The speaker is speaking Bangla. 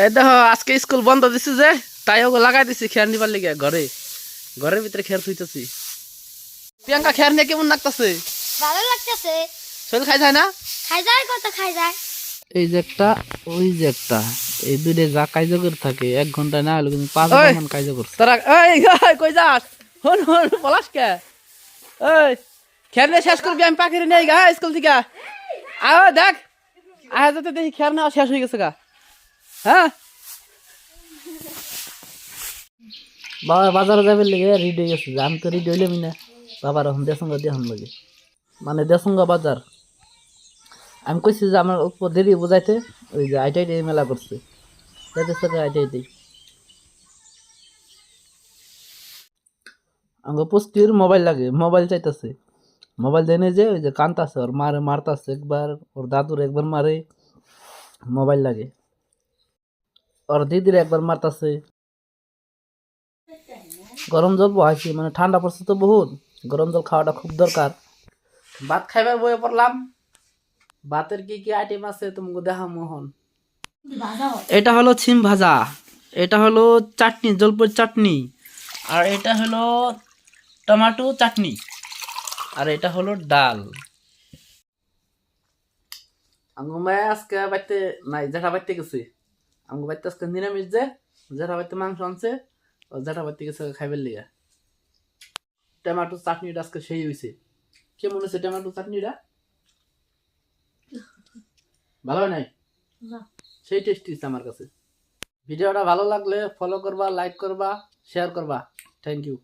এই দেখো আজকে স্কুল বন্ধ দিছে যে তাই ওকে লাগাই দিছি খেয়ার নিবার লিগে ঘরে। ঘরের ভিতরে খেয়ার থুইতেছি। প্রিয়াঙ্কা খেয়ার নিয়ে কেমন লাগতেছে? ভালো লাগতেছে। শরীর খাই যায় না? খাই যায় কত খাই যায়। এই যে একটা ওই যে একটা এই দুইটা যা কাজ করে থাকে এক ঘণ্টা না হলে কিন্তু পাঁচ ঘণ্টা কাজ করছে তারা এই এই, কই যাস? হন হন পলাশ কে? এই খেয়ার নিয়ে শেষ করবি আমি পাখিরে নেই গা স্কুল থেকে। আয় দেখ। আয় যাতে দেখি খেয়ার নেওয়া শেষ হয়ে গেছে গা। হ্যাঁ? বাবা, বাজারে যাবে লেগে রেডি হয়ে গেছে। আমি তো রেডি হইলামই না। বাবার এখন দেসঙ্গা দিয়ে লাগে। মানে দেসঙ্গা বাজার। আমি কইছি যে আমার উপর দেরি বোঝাইতে, ওই যে আইটাই মেলা করছে। যাইতে সাথে আইটাই টাই আমাকে পুষ্টির মোবাইল লাগে, মোবাইল চাইতেছে। মোবাইল দেনে যে, ওই যে কান্তাছে, ওর মারে মারতাছে একবার, ওর দাদুর একবার মারে, মোবাইল লাগে। ওর দিদির একবার মারতাছে। গরম জল বহাইছি মানে ঠান্ডা পড়ছে তো বহুত। গরম জল খাওয়াটা খুব দরকার। ভাত খাইবার বয়ে পড়লাম। ভাতের কি কি আইটেম আছে তোমাকে দেখা মোহন? এটা হলো ছিম ভাজা এটা হলো চাটনি জলপুর চাটনি আর এটা হলো টমেটো চাটনি আর এটা হলো ডাল। আঙ্গু মায় আজকে বাইতে নাই জেঠা বাইতে গেছে। আঙ্গু বাড়িতে আজকে নিরামিষ যে যেটা বাড়িতে মাংস আনছে ও যেটা বাড়িতে গেছে খাইবার লিগা। টমেটো চাটনিটা আজকে সেই হয়েছে কেমন হয়েছে টমেটো চাটনিটা? ভালো হয় নাই? সেই টেস্টি হচ্ছে আমার কাছে। ভিডিওটা ভালো লাগলে ফলো করবা লাইক করবা শেয়ার করবা। Thank you